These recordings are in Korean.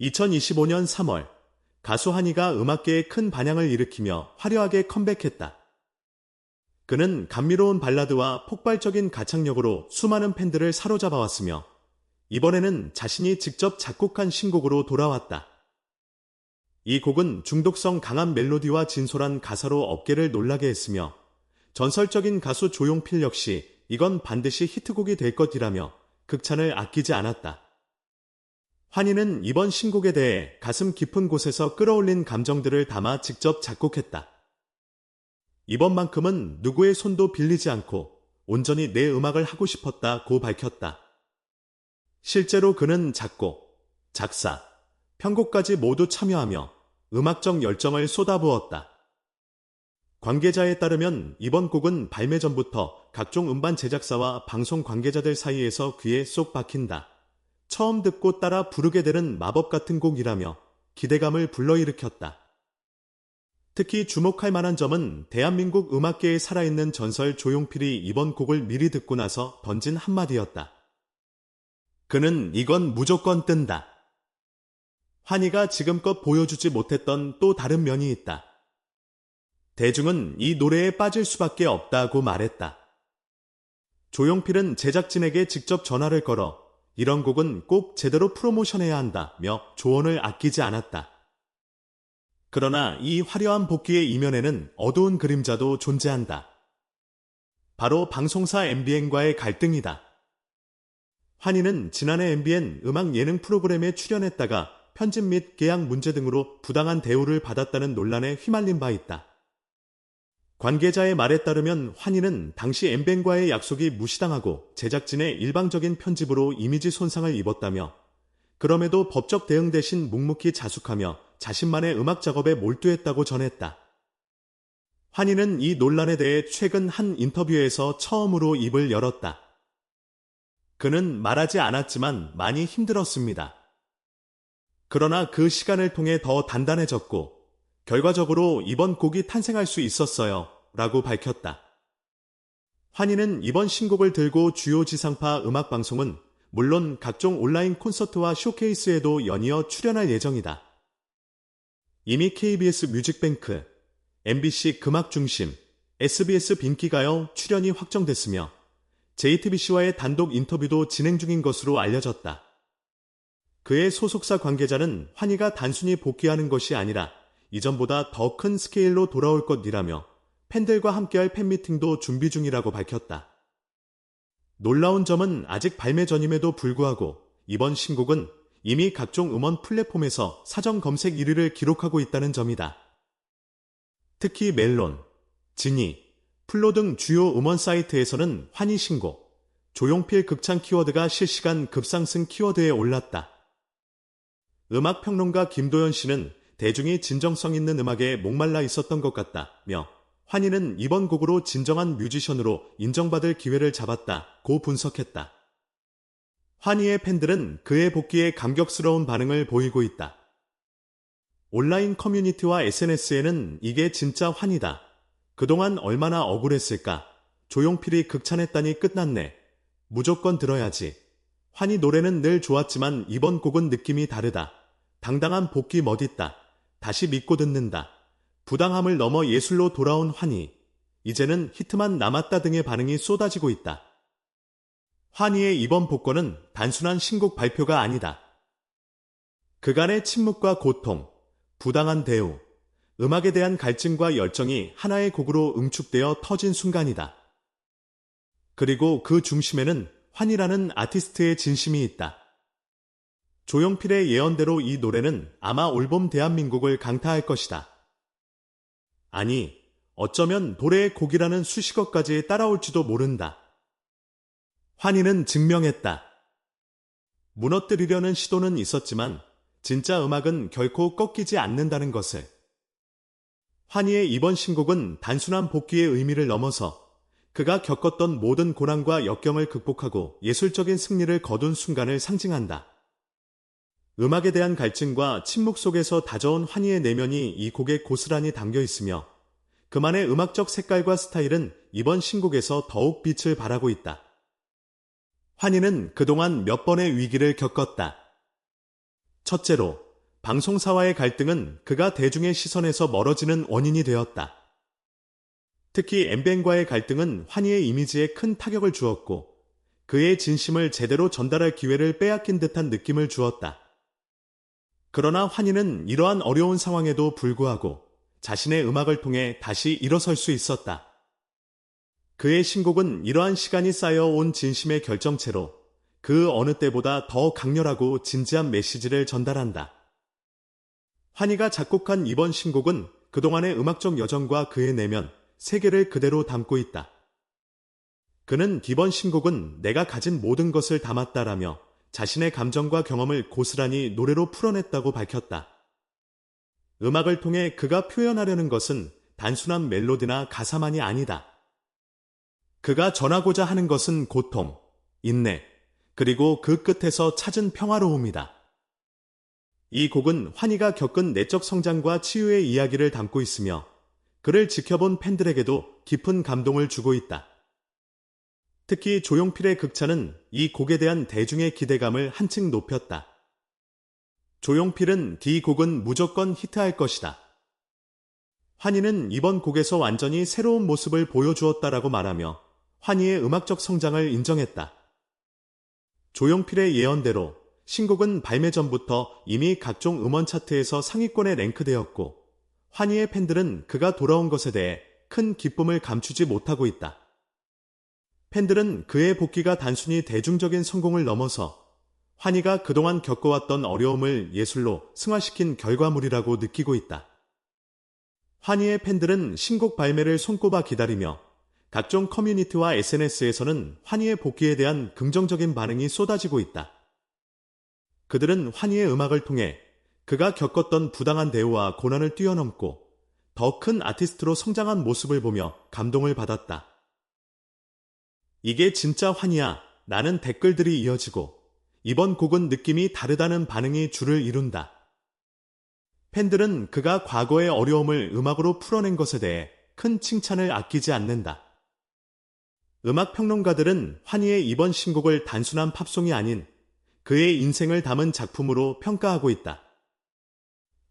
2025년 3월 가수 한이가 음악계에 큰 반향을 일으키며 화려하게 컴백했다. 그는 감미로운 발라드와 폭발적인 가창력으로 수많은 팬들을 사로잡아 왔으며 이번에는 자신이 직접 작곡한 신곡으로 돌아왔다. 이 곡은 중독성 강한 멜로디와 진솔한 가사로 업계를 놀라게 했으며 전설적인 가수 조용필 역시 이건 반드시 히트곡이 될 것이라며 극찬을 아끼지 않았다. 환희는 이번 신곡에 대해 가슴 깊은 곳에서 끌어올린 감정들을 담아 직접 작곡했다. 이번만큼은 누구의 손도 빌리지 않고 온전히 내 음악을 하고 싶었다고 밝혔다. 실제로 그는 작곡, 작사, 편곡까지 모두 참여하며 음악적 열정을 쏟아부었다. 관계자에 따르면 이번 곡은 발매 전부터 각종 음반 제작사와 방송 관계자들 사이에서 귀에 쏙 박힌다. 처음 듣고 따라 부르게 되는 마법 같은 곡이라며 기대감을 불러일으켰다. 특히 주목할 만한 점은 대한민국 음악계에 살아있는 전설 조용필이 이번 곡을 미리 듣고 나서 던진 한마디였다. 그는 이건 무조건 뜬다. 환희가 지금껏 보여주지 못했던 또 다른 면이 있다. 대중은 이 노래에 빠질 수밖에 없다고 말했다. 조용필은 제작진에게 직접 전화를 걸어 이런 곡은 꼭 제대로 프로모션해야 한다며 조언을 아끼지 않았다. 그러나 이 화려한 복귀의 이면에는 어두운 그림자도 존재한다. 바로 방송사 MBN과의 갈등이다. 환희는 지난해 MBN 음악 예능 프로그램에 출연했다가 편집 및 계약 문제 등으로 부당한 대우를 받았다는 논란에 휘말린 바 있다. 관계자의 말에 따르면 환희는 당시 엠벤과의 약속이 무시당하고 제작진의 일방적인 편집으로 이미지 손상을 입었다며 그럼에도 법적 대응 대신 묵묵히 자숙하며 자신만의 음악 작업에 몰두했다고 전했다. 환희는 이 논란에 대해 최근 한 인터뷰에서 처음으로 입을 열었다. 그는 말하지 않았지만 많이 힘들었습니다. 그러나 그 시간을 통해 더 단단해졌고 결과적으로 이번 곡이 탄생할 수 있었어요. 라고 밝혔다. 환희는 이번 신곡을 들고 주요 지상파 음악방송은 물론 각종 온라인 콘서트와 쇼케이스에도 연이어 출연할 예정이다. 이미 KBS 뮤직뱅크, MBC 금악중심, SBS 빈기가요 출연이 확정됐으며 JTBC와의 단독 인터뷰도 진행 중인 것으로 알려졌다. 그의 소속사 관계자는 환희가 단순히 복귀하는 것이 아니라 이전보다 더 큰 스케일로 돌아올 것이라며 팬들과 함께할 팬미팅도 준비 중이라고 밝혔다. 놀라운 점은 아직 발매 전임에도 불구하고 이번 신곡은 이미 각종 음원 플랫폼에서 사전 검색 1위를 기록하고 있다는 점이다. 특히 멜론, 지니, 플로 등 주요 음원 사이트에서는 환희 신곡, 조용필 극찬 키워드가 실시간 급상승 키워드에 올랐다. 음악평론가 김도현 씨는 대중이 진정성 있는 음악에 목말라 있었던 것 같다며 환희는 이번 곡으로 진정한 뮤지션으로 인정받을 기회를 잡았다고 분석했다. 환희의 팬들은 그의 복귀에 감격스러운 반응을 보이고 있다. 온라인 커뮤니티와 SNS에는 이게 진짜 환희다. 그동안 얼마나 억울했을까. 조용필이 극찬했다니 끝났네. 무조건 들어야지. 환희 노래는 늘 좋았지만 이번 곡은 느낌이 다르다. 당당한 복귀 멋있다. 다시 믿고 듣는다. 부당함을 넘어 예술로 돌아온 환희. 이제는 히트만 남았다 등의 반응이 쏟아지고 있다. 환희의 이번 복권은 단순한 신곡 발표가 아니다. 그간의 침묵과 고통, 부당한 대우, 음악에 대한 갈증과 열정이 하나의 곡으로 응축되어 터진 순간이다. 그리고 그 중심에는 환이라는 아티스트의 진심이 있다. 조용필의 예언대로 이 노래는 아마 올봄 대한민국을 강타할 것이다. 아니, 어쩌면 노래의 곡이라는 수식어까지 따라올지도 모른다. 환희는 증명했다. 무너뜨리려는 시도는 있었지만 진짜 음악은 결코 꺾이지 않는다는 것을. 환희의 이번 신곡은 단순한 복귀의 의미를 넘어서 그가 겪었던 모든 고난과 역경을 극복하고 예술적인 승리를 거둔 순간을 상징한다. 음악에 대한 갈증과 침묵 속에서 다져온 환희의 내면이 이 곡에 고스란히 담겨 있으며 그만의 음악적 색깔과 스타일은 이번 신곡에서 더욱 빛을 발하고 있다. 환희는 그동안 몇 번의 위기를 겪었다. 첫째로 방송사와의 갈등은 그가 대중의 시선에서 멀어지는 원인이 되었다. 특히 엠벤과의 갈등은 환희의 이미지에 큰 타격을 주었고 그의 진심을 제대로 전달할 기회를 빼앗긴 듯한 느낌을 주었다. 그러나 환희는 이러한 어려운 상황에도 불구하고 자신의 음악을 통해 다시 일어설 수 있었다. 그의 신곡은 이러한 시간이 쌓여온 진심의 결정체로 그 어느 때보다 더 강렬하고 진지한 메시지를 전달한다. 환희가 작곡한 이번 신곡은 그동안의 음악적 여정과 그의 내면, 세계를 그대로 담고 있다. 그는 이번 신곡은 내가 가진 모든 것을 담았다라며 자신의 감정과 경험을 고스란히 노래로 풀어냈다고 밝혔다. 음악을 통해 그가 표현하려는 것은 단순한 멜로디나 가사만이 아니다. 그가 전하고자 하는 것은 고통, 인내, 그리고 그 끝에서 찾은 평화로움이다. 이 곡은 환희가 겪은 내적 성장과 치유의 이야기를 담고 있으며 그를 지켜본 팬들에게도 깊은 감동을 주고 있다. 특히 조용필의 극찬은 이 곡에 대한 대중의 기대감을 한층 높였다. 조용필은 이 곡은 무조건 히트할 것이다. 환희는 이번 곡에서 완전히 새로운 모습을 보여주었다라고 말하며 환희의 음악적 성장을 인정했다. 조용필의 예언대로 신곡은 발매 전부터 이미 각종 음원 차트에서 상위권에 랭크되었고 환희의 팬들은 그가 돌아온 것에 대해 큰 기쁨을 감추지 못하고 있다. 팬들은 그의 복귀가 단순히 대중적인 성공을 넘어서 환희가 그동안 겪어왔던 어려움을 예술로 승화시킨 결과물이라고 느끼고 있다. 환희의 팬들은 신곡 발매를 손꼽아 기다리며 각종 커뮤니티와 SNS에서는 환희의 복귀에 대한 긍정적인 반응이 쏟아지고 있다. 그들은 환희의 음악을 통해 그가 겪었던 부당한 대우와 고난을 뛰어넘고 더 큰 아티스트로 성장한 모습을 보며 감동을 받았다. 이게 진짜 환희야. 라는 댓글들이 이어지고 이번 곡은 느낌이 다르다는 반응이 줄을 이룬다. 팬들은 그가 과거의 어려움을 음악으로 풀어낸 것에 대해 큰 칭찬을 아끼지 않는다. 음악 평론가들은 환희의 이번 신곡을 단순한 팝송이 아닌 그의 인생을 담은 작품으로 평가하고 있다.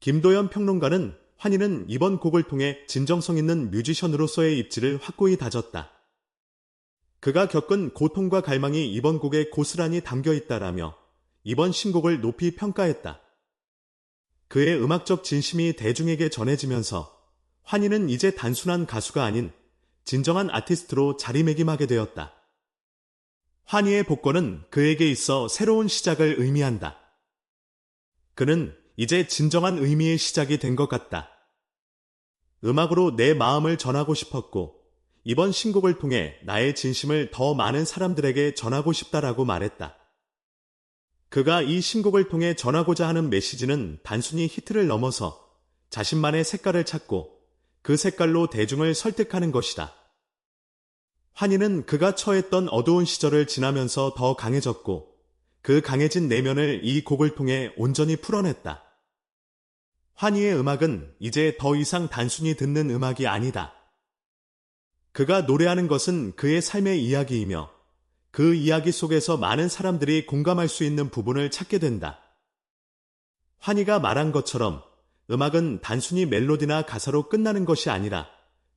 김도연 평론가는 환희는 이번 곡을 통해 진정성 있는 뮤지션으로서의 입지를 확고히 다졌다. 그가 겪은 고통과 갈망이 이번 곡에 고스란히 담겨 있다라며 이번 신곡을 높이 평가했다. 그의 음악적 진심이 대중에게 전해지면서 환희는 이제 단순한 가수가 아닌 진정한 아티스트로 자리매김하게 되었다. 환희의 복권은 그에게 있어 새로운 시작을 의미한다. 그는 이제 진정한 의미의 시작이 된 것 같다. 음악으로 내 마음을 전하고 싶었고, 이번 신곡을 통해 나의 진심을 더 많은 사람들에게 전하고 싶다라고 말했다. 그가 이 신곡을 통해 전하고자 하는 메시지는 단순히 히트를 넘어서 자신만의 색깔을 찾고 그 색깔로 대중을 설득하는 것이다. 환희는 그가 처했던 어두운 시절을 지나면서 더 강해졌고 그 강해진 내면을 이 곡을 통해 온전히 풀어냈다. 환희의 음악은 이제 더 이상 단순히 듣는 음악이 아니다. 그가 노래하는 것은 그의 삶의 이야기이며 그 이야기 속에서 많은 사람들이 공감할 수 있는 부분을 찾게 된다. 환희가 말한 것처럼 음악은 단순히 멜로디나 가사로 끝나는 것이 아니라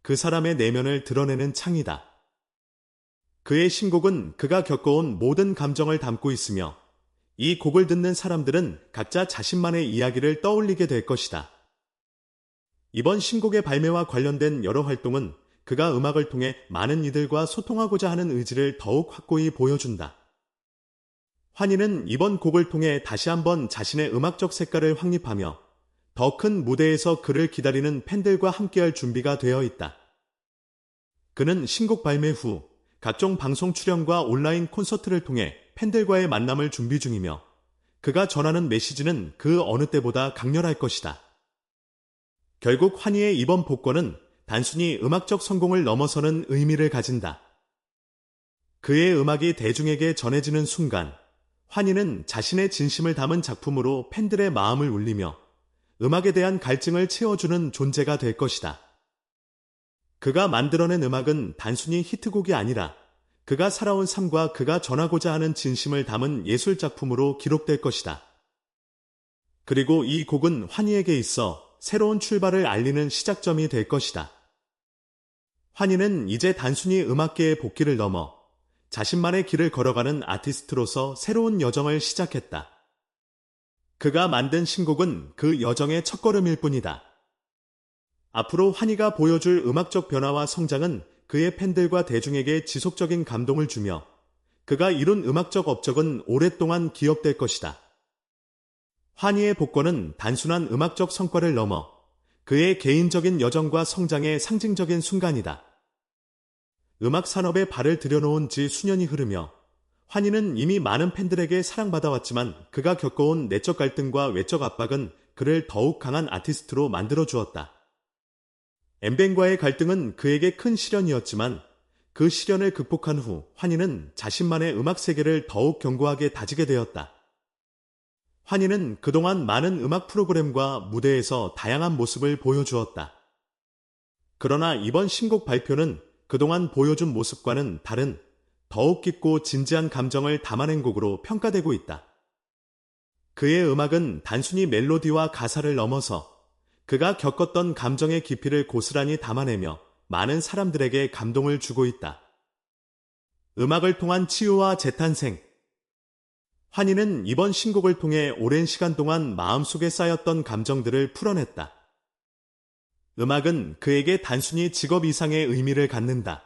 그 사람의 내면을 드러내는 창이다. 그의 신곡은 그가 겪어온 모든 감정을 담고 있으며 이 곡을 듣는 사람들은 각자 자신만의 이야기를 떠올리게 될 것이다. 이번 신곡의 발매와 관련된 여러 활동은 그가 음악을 통해 많은 이들과 소통하고자 하는 의지를 더욱 확고히 보여준다. 환희는 이번 곡을 통해 다시 한번 자신의 음악적 색깔을 확립하며 더 큰 무대에서 그를 기다리는 팬들과 함께할 준비가 되어 있다. 그는 신곡 발매 후 각종 방송 출연과 온라인 콘서트를 통해 팬들과의 만남을 준비 중이며 그가 전하는 메시지는 그 어느 때보다 강렬할 것이다. 결국 환희의 이번 복권은 단순히 음악적 성공을 넘어서는 의미를 가진다. 그의 음악이 대중에게 전해지는 순간, 환희는 자신의 진심을 담은 작품으로 팬들의 마음을 울리며 음악에 대한 갈증을 채워주는 존재가 될 것이다. 그가 만들어낸 음악은 단순히 히트곡이 아니라 그가 살아온 삶과 그가 전하고자 하는 진심을 담은 예술작품으로 기록될 것이다. 그리고 이 곡은 환희에게 있어 새로운 출발을 알리는 시작점이 될 것이다. 환희는 이제 단순히 음악계의 복귀를 넘어 자신만의 길을 걸어가는 아티스트로서 새로운 여정을 시작했다. 그가 만든 신곡은 그 여정의 첫걸음일 뿐이다. 앞으로 환희가 보여줄 음악적 변화와 성장은 그의 팬들과 대중에게 지속적인 감동을 주며 그가 이룬 음악적 업적은 오랫동안 기억될 것이다. 환희의 복권은 단순한 음악적 성과를 넘어 그의 개인적인 여정과 성장의 상징적인 순간이다. 음악 산업에 발을 들여놓은 지 수년이 흐르며 환희는 이미 많은 팬들에게 사랑받아왔지만 그가 겪어온 내적 갈등과 외적 압박은 그를 더욱 강한 아티스트로 만들어 주었다. 엠벤과의 갈등은 그에게 큰 시련이었지만 그 시련을 극복한 후 환희는 자신만의 음악 세계를 더욱 견고하게 다지게 되었다. 환희는 그동안 많은 음악 프로그램과 무대에서 다양한 모습을 보여주었다. 그러나 이번 신곡 발표는 그동안 보여준 모습과는 다른 더욱 깊고 진지한 감정을 담아낸 곡으로 평가되고 있다. 그의 음악은 단순히 멜로디와 가사를 넘어서 그가 겪었던 감정의 깊이를 고스란히 담아내며 많은 사람들에게 감동을 주고 있다. 음악을 통한 치유와 재탄생. 환희는 이번 신곡을 통해 오랜 시간 동안 마음속에 쌓였던 감정들을 풀어냈다. 음악은 그에게 단순히 직업 이상의 의미를 갖는다.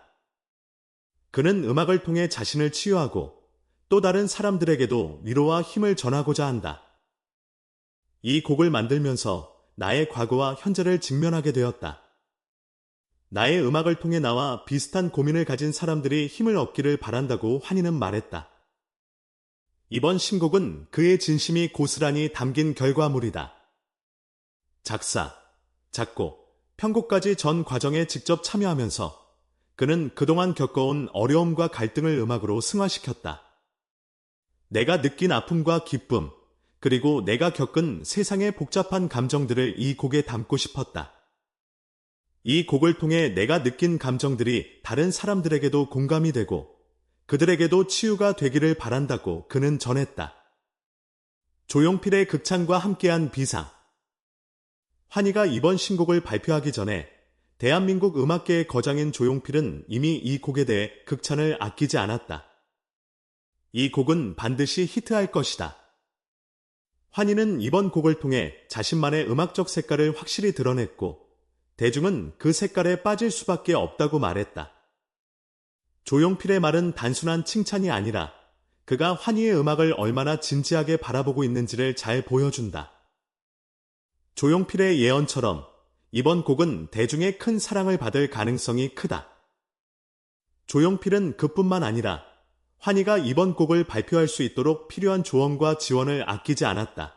그는 음악을 통해 자신을 치유하고 또 다른 사람들에게도 위로와 힘을 전하고자 한다. 이 곡을 만들면서 나의 과거와 현재를 직면하게 되었다. 나의 음악을 통해 나와 비슷한 고민을 가진 사람들이 힘을 얻기를 바란다고 환희는 말했다. 이번 신곡은 그의 진심이 고스란히 담긴 결과물이다. 작사, 작곡, 편곡까지 전 과정에 직접 참여하면서 그는 그동안 겪어온 어려움과 갈등을 음악으로 승화시켰다. 내가 느낀 아픔과 기쁨, 그리고 내가 겪은 세상의 복잡한 감정들을 이 곡에 담고 싶었다. 이 곡을 통해 내가 느낀 감정들이 다른 사람들에게도 공감이 되고 그들에게도 치유가 되기를 바란다고 그는 전했다. 조용필의 극찬과 함께한 비상. 환희가 이번 신곡을 발표하기 전에 대한민국 음악계의 거장인 조용필은 이미 이 곡에 대해 극찬을 아끼지 않았다. 이 곡은 반드시 히트할 것이다. 환희는 이번 곡을 통해 자신만의 음악적 색깔을 확실히 드러냈고 대중은 그 색깔에 빠질 수밖에 없다고 말했다. 조용필의 말은 단순한 칭찬이 아니라 그가 환희의 음악을 얼마나 진지하게 바라보고 있는지를 잘 보여준다. 조용필의 예언처럼 이번 곡은 대중의 큰 사랑을 받을 가능성이 크다. 조용필은 그뿐만 아니라 환희가 이번 곡을 발표할 수 있도록 필요한 조언과 지원을 아끼지 않았다.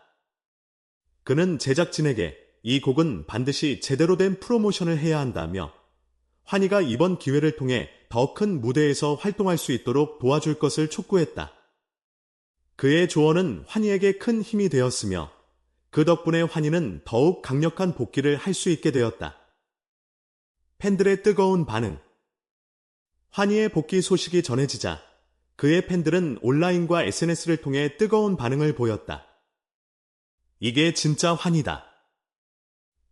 그는 제작진에게 이 곡은 반드시 제대로 된 프로모션을 해야 한다며 환희가 이번 기회를 통해 더 큰 무대에서 활동할 수 있도록 도와줄 것을 촉구했다. 그의 조언은 환희에게 큰 힘이 되었으며 그 덕분에 환희는 더욱 강력한 복귀를 할 수 있게 되었다. 팬들의 뜨거운 반응. 환희의 복귀 소식이 전해지자 그의 팬들은 온라인과 SNS를 통해 뜨거운 반응을 보였다. 이게 진짜 환희다.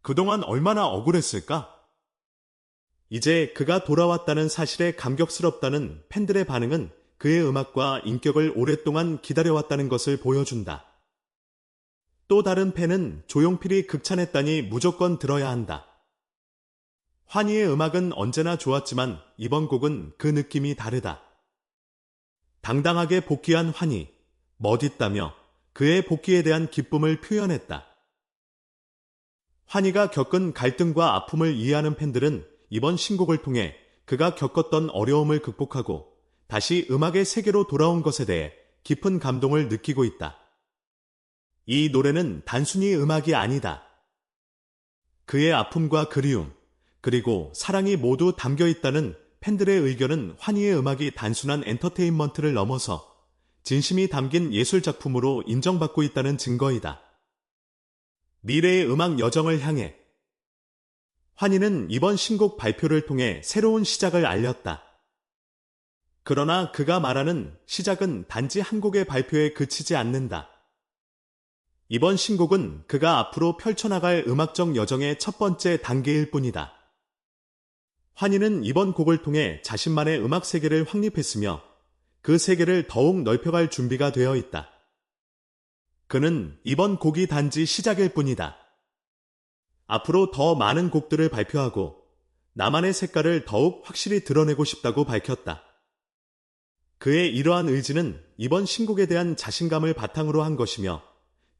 그동안 얼마나 억울했을까? 이제 그가 돌아왔다는 사실에 감격스럽다는 팬들의 반응은 그의 음악과 인격을 오랫동안 기다려왔다는 것을 보여준다. 또 다른 팬은 조용필이 극찬했다니 무조건 들어야 한다. 환희의 음악은 언제나 좋았지만 이번 곡은 그 느낌이 다르다. 당당하게 복귀한 환희, 멋있다며 그의 복귀에 대한 기쁨을 표현했다. 환희가 겪은 갈등과 아픔을 이해하는 팬들은 이번 신곡을 통해 그가 겪었던 어려움을 극복하고 다시 음악의 세계로 돌아온 것에 대해 깊은 감동을 느끼고 있다. 이 노래는 단순히 음악이 아니다. 그의 아픔과 그리움, 그리고 사랑이 모두 담겨 있다는 팬들의 의견은 환희의 음악이 단순한 엔터테인먼트를 넘어서 진심이 담긴 예술작품으로 인정받고 있다는 증거이다. 미래의 음악 여정을 향해 환희는 이번 신곡 발표를 통해 새로운 시작을 알렸다. 그러나 그가 말하는 시작은 단지 한 곡의 발표에 그치지 않는다. 이번 신곡은 그가 앞으로 펼쳐나갈 음악적 여정의 첫 번째 단계일 뿐이다. 환희는 이번 곡을 통해 자신만의 음악 세계를 확립했으며 그 세계를 더욱 넓혀갈 준비가 되어 있다. 그는 이번 곡이 단지 시작일 뿐이다. 앞으로 더 많은 곡들을 발표하고 나만의 색깔을 더욱 확실히 드러내고 싶다고 밝혔다. 그의 이러한 의지는 이번 신곡에 대한 자신감을 바탕으로 한 것이며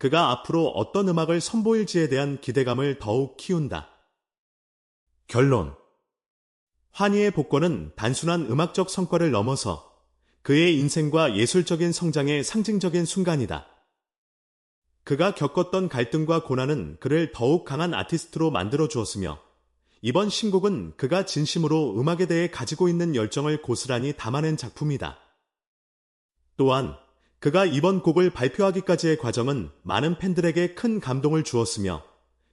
그가 앞으로 어떤 음악을 선보일지에 대한 기대감을 더욱 키운다. 결론. 환희의 복권은 단순한 음악적 성과를 넘어서 그의 인생과 예술적인 성장의 상징적인 순간이다. 그가 겪었던 갈등과 고난은 그를 더욱 강한 아티스트로 만들어 주었으며 이번 신곡은 그가 진심으로 음악에 대해 가지고 있는 열정을 고스란히 담아낸 작품이다. 또한 그가 이번 곡을 발표하기까지의 과정은 많은 팬들에게 큰 감동을 주었으며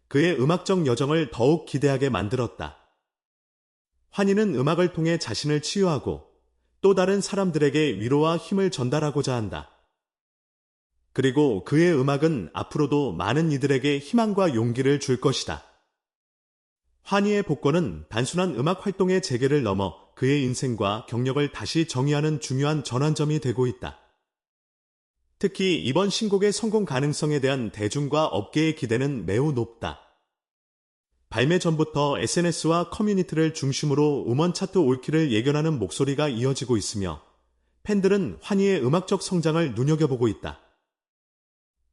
그의 음악적 여정을 더욱 기대하게 만들었다. 환희는 음악을 통해 자신을 치유하고 또 다른 사람들에게 위로와 힘을 전달하고자 한다. 그리고 그의 음악은 앞으로도 많은 이들에게 희망과 용기를 줄 것이다. 환희의 복권은 단순한 음악 활동의 재개를 넘어 그의 인생과 경력을 다시 정의하는 중요한 전환점이 되고 있다. 특히 이번 신곡의 성공 가능성에 대한 대중과 업계의 기대는 매우 높다. 발매 전부터 SNS와 커뮤니티를 중심으로 음원 차트 올킬을 예견하는 목소리가 이어지고 있으며 팬들은 환희의 음악적 성장을 눈여겨보고 있다.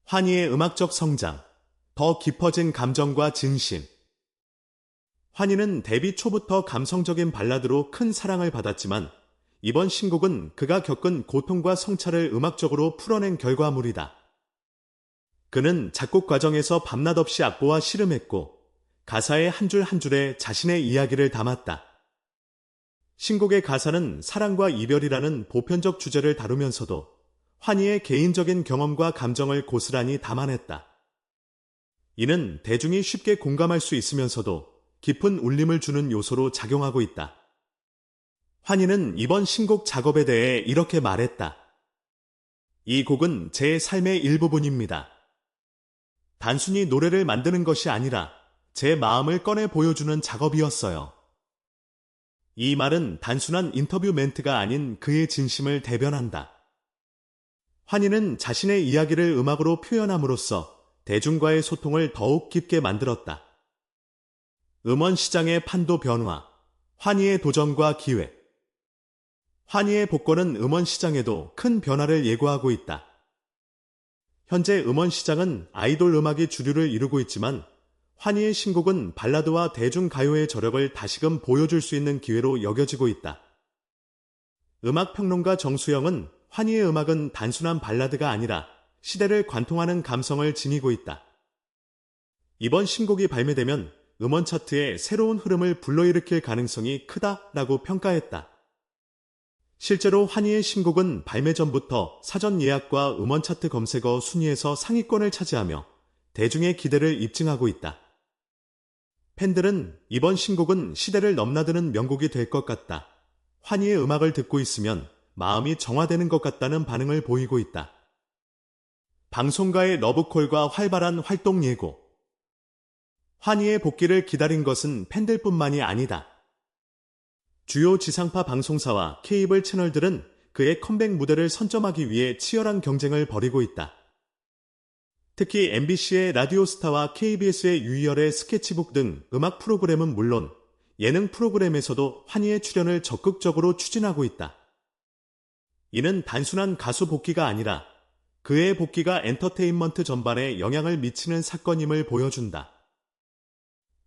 환희의 음악적 성장, 더 깊어진 감정과 진심. 환희는 데뷔 초부터 감성적인 발라드로 큰 사랑을 받았지만 이번 신곡은 그가 겪은 고통과 성찰을 음악적으로 풀어낸 결과물이다. 그는 작곡 과정에서 밤낮 없이 악보와 씨름했고 가사의 한 줄 한 줄에 자신의 이야기를 담았다. 신곡의 가사는 사랑과 이별이라는 보편적 주제를 다루면서도 환희의 개인적인 경험과 감정을 고스란히 담아냈다. 이는 대중이 쉽게 공감할 수 있으면서도 깊은 울림을 주는 요소로 작용하고 있다. 환희는 이번 신곡 작업에 대해 이렇게 말했다. 이 곡은 제 삶의 일부분입니다. 단순히 노래를 만드는 것이 아니라 제 마음을 꺼내 보여주는 작업이었어요. 이 말은 단순한 인터뷰 멘트가 아닌 그의 진심을 대변한다. 환희는 자신의 이야기를 음악으로 표현함으로써 대중과의 소통을 더욱 깊게 만들었다. 음원 시장의 판도 변화, 환희의 도전과 기회. 환희의 복권은 음원 시장에도 큰 변화를 예고하고 있다. 현재 음원 시장은 아이돌 음악이 주류를 이루고 있지만 환희의 신곡은 발라드와 대중가요의 저력을 다시금 보여줄 수 있는 기회로 여겨지고 있다. 음악평론가 정수영은 환희의 음악은 단순한 발라드가 아니라 시대를 관통하는 감성을 지니고 있다. 이번 신곡이 발매되면 음원 차트에 새로운 흐름을 불러일으킬 가능성이 크다라고 평가했다. 실제로 환희의 신곡은 발매 전부터 사전 예약과 음원 차트 검색어 순위에서 상위권을 차지하며 대중의 기대를 입증하고 있다. 팬들은 이번 신곡은 시대를 넘나드는 명곡이 될 것 같다. 환희의 음악을 듣고 있으면 마음이 정화되는 것 같다는 반응을 보이고 있다. 방송가의 러브콜과 활발한 활동 예고. 환희의 복귀를 기다린 것은 팬들뿐만이 아니다. 주요 지상파 방송사와 케이블 채널들은 그의 컴백 무대를 선점하기 위해 치열한 경쟁을 벌이고 있다. 특히 MBC의 라디오스타와 KBS의 유희열의 스케치북 등 음악 프로그램은 물론 예능 프로그램에서도 환희의 출연을 적극적으로 추진하고 있다. 이는 단순한 가수 복귀가 아니라 그의 복귀가 엔터테인먼트 전반에 영향을 미치는 사건임을 보여준다.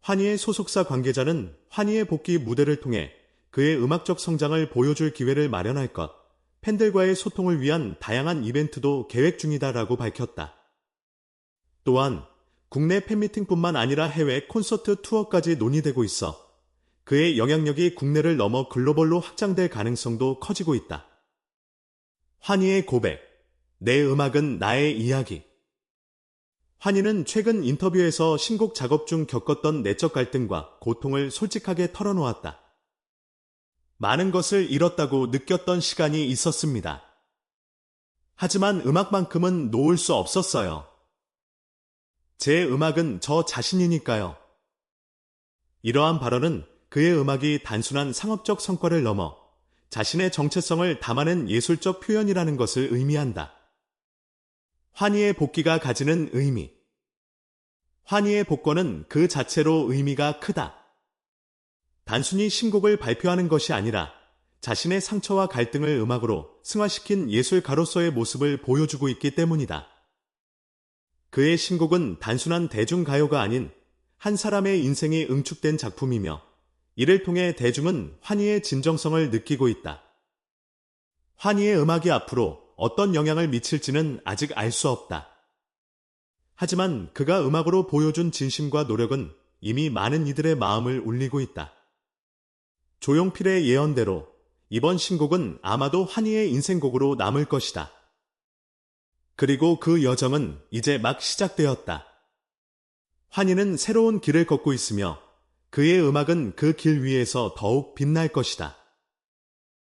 환희의 소속사 관계자는 환희의 복귀 무대를 통해 그의 음악적 성장을 보여줄 기회를 마련할 것, 팬들과의 소통을 위한 다양한 이벤트도 계획 중이다라고 밝혔다. 또한 국내 팬미팅뿐만 아니라 해외 콘서트 투어까지 논의되고 있어 그의 영향력이 국내를 넘어 글로벌로 확장될 가능성도 커지고 있다. 환희의 고백. 내 음악은 나의 이야기. 환희는 최근 인터뷰에서 신곡 작업 중 겪었던 내적 갈등과 고통을 솔직하게 털어놓았다. 많은 것을 잃었다고 느꼈던 시간이 있었습니다. 하지만 음악만큼은 놓을 수 없었어요. 제 음악은 저 자신이니까요. 이러한 발언은 그의 음악이 단순한 상업적 성과를 넘어 자신의 정체성을 담아낸 예술적 표현이라는 것을 의미한다. 환희의 복귀가 가지는 의미. 환희의 복권은 그 자체로 의미가 크다. 단순히 신곡을 발표하는 것이 아니라 자신의 상처와 갈등을 음악으로 승화시킨 예술가로서의 모습을 보여주고 있기 때문이다. 그의 신곡은 단순한 대중가요가 아닌 한 사람의 인생이 응축된 작품이며 이를 통해 대중은 환희의 진정성을 느끼고 있다. 환희의 음악이 앞으로 어떤 영향을 미칠지는 아직 알 수 없다. 하지만 그가 음악으로 보여준 진심과 노력은 이미 많은 이들의 마음을 울리고 있다. 조용필의 예언대로 이번 신곡은 아마도 환희의 인생곡으로 남을 것이다. 그리고 그 여정은 이제 막 시작되었다. 환희는 새로운 길을 걷고 있으며 그의 음악은 그 길 위에서 더욱 빛날 것이다.